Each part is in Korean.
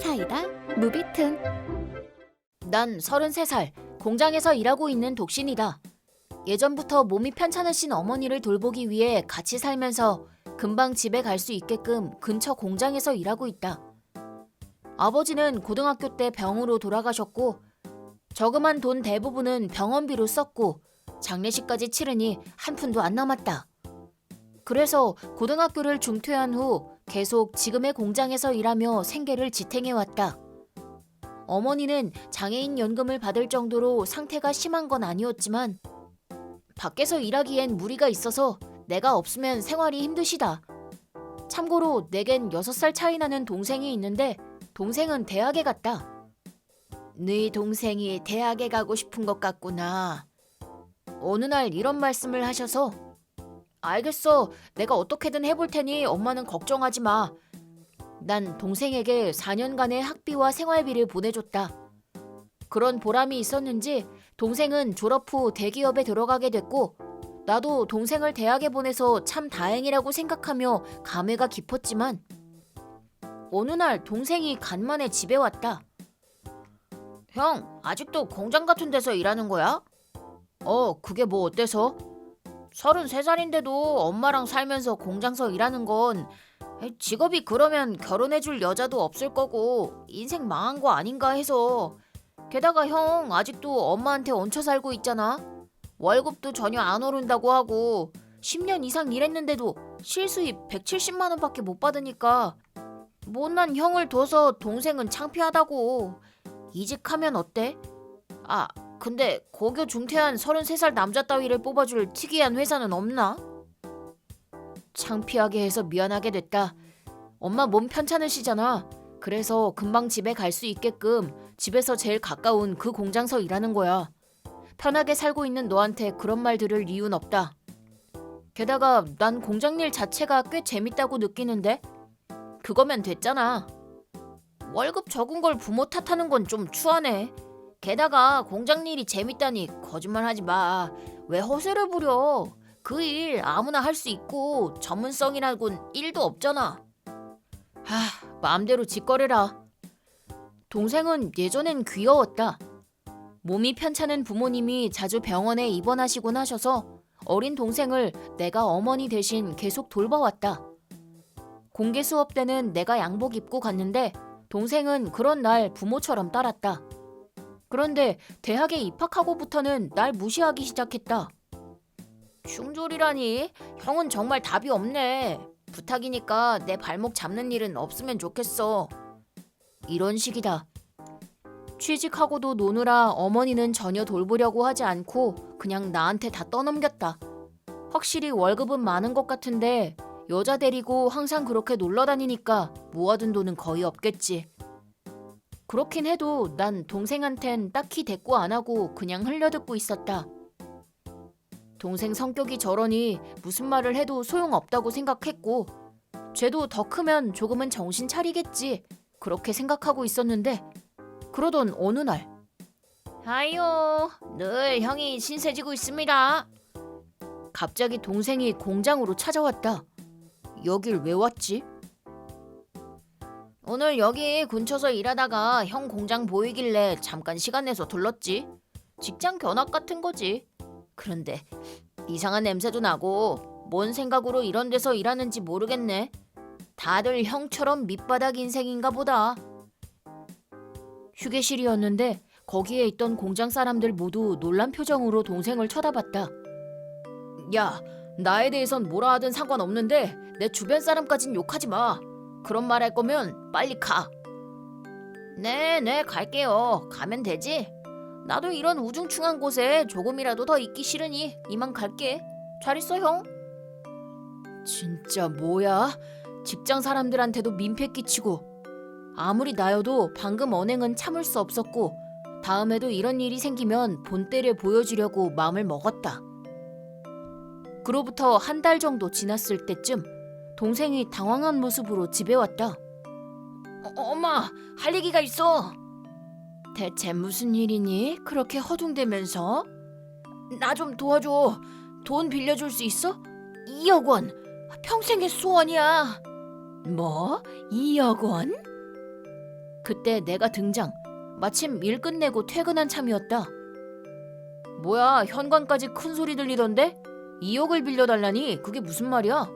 사이다 무비튼 난 33살, 공장에서 일하고 있는 독신이다. 예전부터 몸이 편찮으신 어머니를 돌보기 위해 같이 살면서 금방 집에 갈 수 있게끔 근처 공장에서 일하고 있다. 아버지는 고등학교 때 병으로 돌아가셨고, 저금한 돈 대부분은 병원비로 썼고, 장례식까지 치르니 한 푼도 안 남았다. 그래서 고등학교를 중퇴한 후 계속 지금의 공장에서 일하며 생계를 지탱해왔다. 어머니는 장애인 연금을 받을 정도로 상태가 심한 건 아니었지만 밖에서 일하기엔 무리가 있어서 내가 없으면 생활이 힘드시다. 참고로 내겐 6살 차이 나는 동생이 있는데 동생은 대학에 갔다. 네 동생이 대학에 가고 싶은 것 같구나. 어느 날 이런 말씀을 하셔서 알겠어. 내가 어떻게든 해볼 테니 엄마는 걱정하지 마. 난 동생에게 4년간의 학비와 생활비를 보내줬다. 그런 보람이 있었는지 동생은 졸업 후 대기업에 들어가게 됐고 나도 동생을 대학에 보내서 참 다행이라고 생각하며 감회가 깊었지만 어느 날 동생이 간만에 집에 왔다. 형, 아직도 공장 같은 데서 일하는 거야? 어, 그게 뭐 어때서? 33살인데도 엄마랑 살면서 공장서 일하는 건 직업이 그러면 결혼해줄 여자도 없을 거고 인생 망한 거 아닌가 해서. 게다가 형 아직도 엄마한테 얹혀 살고 있잖아. 월급도 전혀 안 오른다고 하고 10년 이상 일했는데도 실수입 170만 원밖에 못 받으니까 못난 형을 둬서 동생은 창피하다고. 이직하면 어때? 아 근데 고교 중퇴한 33살 남자 따위를 뽑아줄 특이한 회사는 없나? 창피하게 해서 미안하게 됐다. 엄마 몸 편찮으시잖아. 그래서 금방 집에 갈 수 있게끔 집에서 제일 가까운 그 공장서 일하는 거야. 편하게 살고 있는 너한테 그런 말 들을 이유는 없다. 게다가 난 공장 일 자체가 꽤 재밌다고 느끼는데 그거면 됐잖아. 월급 적은 걸 부모 탓하는 건 좀 추하네. 게다가 공장 일이 재밌다니 거짓말하지 마. 왜 허세를 부려? 그 일 아무나 할 수 있고 전문성이라곤 일도 없잖아. 하, 마음대로 짓거려라. 동생은 예전엔 귀여웠다. 몸이 편찮은 부모님이 자주 병원에 입원하시곤 하셔서 어린 동생을 내가 어머니 대신 계속 돌봐왔다. 공개 수업 때는 내가 양복 입고 갔는데 동생은 그런 날 부모처럼 따랐다. 그런데 대학에 입학하고부터는 날 무시하기 시작했다. 충졸이라니 형은 정말 답이 없네. 부탁이니까 내 발목 잡는 일은 없으면 좋겠어. 이런 식이다. 취직하고도 노느라 어머니는 전혀 돌보려고 하지 않고 그냥 나한테 다 떠넘겼다. 확실히 월급은 많은 것 같은데 여자 데리고 항상 그렇게 놀러 다니니까 모아둔 돈은 거의 없겠지. 그렇긴 해도 난 동생한텐 딱히 대꾸 안 하고 그냥 흘려듣고 있었다. 동생 성격이 저러니 무슨 말을 해도 소용없다고 생각했고 쟤도 더 크면 조금은 정신 차리겠지 그렇게 생각하고 있었는데 그러던 어느 날 아유 늘 형이 신세지고 있습니다 갑자기 동생이 공장으로 찾아왔다 여길 왜 왔지? 오늘 여기 근처서 일하다가 형 공장 보이길래 잠깐 시간 내서 들렀지 직장 견학 같은 거지 그런데 이상한 냄새도 나고 뭔 생각으로 이런 데서 일하는지 모르겠네. 다들 형처럼 밑바닥 인생인가 보다. 휴게실이었는데 거기에 있던 공장 사람들 모두 놀란 표정으로 동생을 쳐다봤다. 야, 나에 대해선 뭐라 하든 상관없는데 내 주변 사람까진 욕하지 마. 그런 말 할 거면 빨리 가. 네, 네, 갈게요. 가면 되지? 나도 이런 우중충한 곳에 조금이라도 더 있기 싫으니 이만 갈게. 잘 있어 형. 진짜 뭐야? 직장 사람들한테도 민폐 끼치고 아무리 나여도 방금 언행은 참을 수 없었고 다음에도 이런 일이 생기면 본때를 보여주려고 마음을 먹었다. 그로부터 한 달 정도 지났을 때쯤 동생이 당황한 모습으로 집에 왔다. 어, 엄마, 할 얘기가 있어. 대체 무슨 일이니? 그렇게 허둥대면서? 나 좀 도와줘. 돈 빌려줄 수 있어? 2억 원. 평생의 소원이야. 뭐? 2억 원? 그때 내가 등장. 마침 일 끝내고 퇴근한 참이었다. 뭐야, 현관까지 큰 소리 들리던데? 2억을 빌려달라니 그게 무슨 말이야?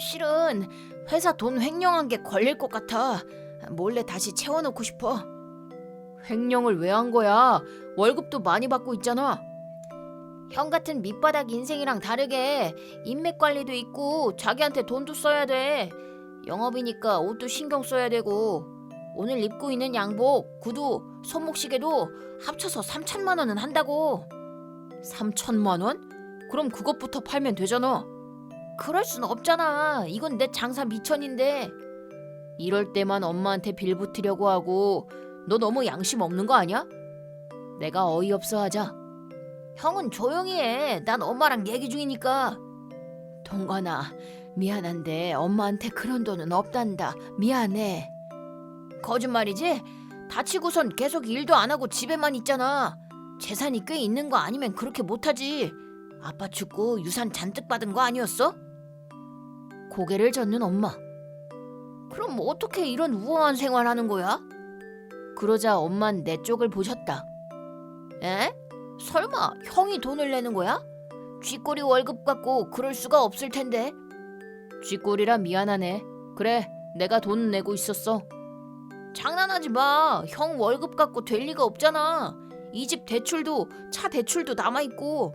실은 회사 돈 횡령한 게 걸릴 것 같아. 몰래 다시 채워놓고 싶어. 횡령을 왜 한 거야? 월급도 많이 받고 있잖아. 형 같은 밑바닥 인생이랑 다르게 인맥 관리도 있고 자기한테 돈도 써야 돼. 영업이니까 옷도 신경 써야 되고 오늘 입고 있는 양복, 구두, 손목시계도 합쳐서 3천만 원은 한다고. 3천만 원? 그럼 그것부터 팔면 되잖아. 그럴 순 없잖아. 이건 내 장사 미천인데. 이럴 때만 엄마한테 빌붙으려고 하고 너 너무 양심 없는 거 아니야? 내가 어이없어 하자. 형은 조용히 해. 난 엄마랑 얘기 중이니까. 동관아, 미안한데 엄마한테 그런 돈은 없단다. 미안해. 거짓말이지? 다치고선 계속 일도 안 하고 집에만 있잖아. 재산이 꽤 있는 거 아니면 그렇게 못하지. 아빠 죽고 유산 잔뜩 받은 거 아니었어? 고개를 젓는 엄마. 그럼 뭐 어떻게 이런 우아한 생활하는 거야? 그러자 엄만 내 쪽을 보셨다. 에? 설마 형이 돈을 내는 거야? 쥐꼬리 월급 갖고 그럴 수가 없을 텐데. 쥐꼬리라 미안하네. 그래, 내가 돈 내고 있었어. 장난하지 마. 형 월급 갖고 될 리가 없잖아. 이 집 대출도 차 대출도 남아 있고.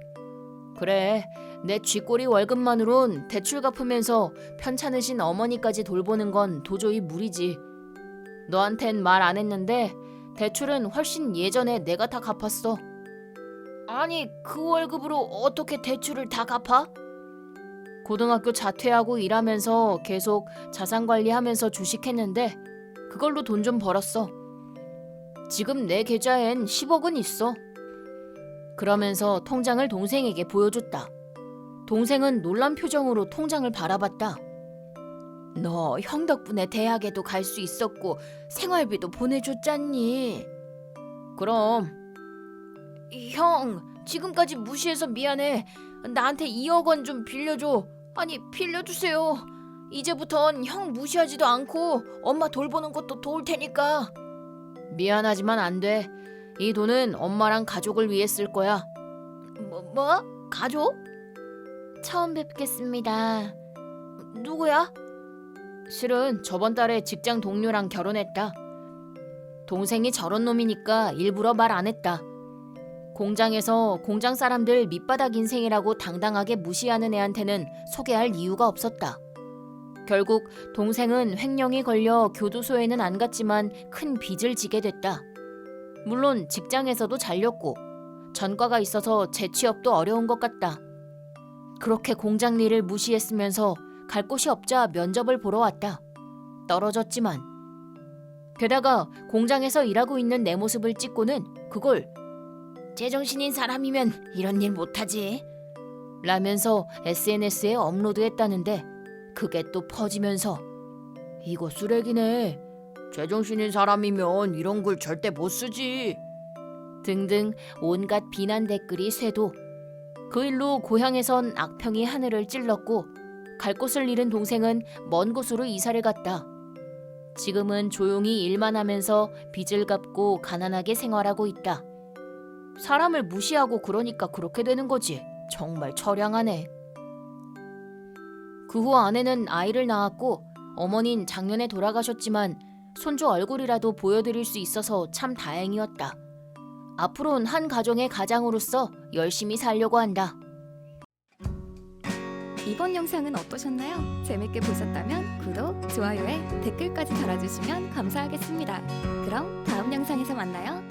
그래, 내 쥐꼬리 월급만으론 대출 갚으면서 편찮으신 어머니까지 돌보는 건 도저히 무리지. 너한텐 말 안 했는데 대출은 훨씬 예전에 내가 다 갚았어. 아니 그 월급으로 어떻게 대출을 다 갚아? 고등학교 자퇴하고 일하면서 계속 자산 관리하면서 주식했는데 그걸로 돈 좀 벌었어. 지금 내 계좌엔 10억은 있어. 그러면서 통장을 동생에게 보여줬다. 동생은 놀란 표정으로 통장을 바라봤다. 너 형 덕분에 대학에도 갈 수 있었고 생활비도 보내줬잖니. 그럼 형 지금까지 무시해서 미안해. 나한테 2억 원 좀 빌려줘. 아니 빌려주세요. 이제부턴 형 무시하지도 않고 엄마 돌보는 것도 도울 테니까. 미안하지만 안 돼. 이 돈은 엄마랑 가족을 위해 쓸 거야. 뭐 뭐? 가족? 처음 뵙겠습니다. 누구야? 실은 저번 달에 직장 동료랑 결혼했다. 동생이 저런 놈이니까 일부러 말 안 했다. 공장에서 공장 사람들 밑바닥 인생이라고 당당하게 무시하는 애한테는 소개할 이유가 없었다. 결국 동생은 횡령이 걸려 교도소에는 안 갔지만 큰 빚을 지게 됐다. 물론 직장에서도 잘렸고 전과가 있어서 재취업도 어려운 것 같다. 그렇게 공장 일을 무시했으면서 갈 곳이 없자 면접을 보러 왔다. 떨어졌지만 게다가 공장에서 일하고 있는 내 모습을 찍고는 그걸 제정신인 사람이면 이런 일 못하지 라면서 SNS에 업로드했다는데 그게 또 퍼지면서 이거 쓰레기네 제정신인 사람이면 이런 글 절대 못 쓰지 등등 온갖 비난 댓글이 쇄도 그 일로 고향에선 악평이 하늘을 찔렀고 갈 곳을 잃은 동생은 먼 곳으로 이사를 갔다. 지금은 조용히 일만 하면서 빚을 갚고 가난하게 생활하고 있다. 사람을 무시하고 그러니까 그렇게 되는 거지. 정말 처량하네. 그 후 아내는 아이를 낳았고 어머닌 작년에 돌아가셨지만 손주 얼굴이라도 보여드릴 수 있어서 참 다행이었다. 앞으로는 한 가정의 가장으로서 열심히 살려고 한다. 이번 영상은 어떠셨나요? 재밌게 보셨다면 구독, 좋아요에 댓글까지 달아주시면 감사하겠습니다. 그럼 다음 영상에서 만나요.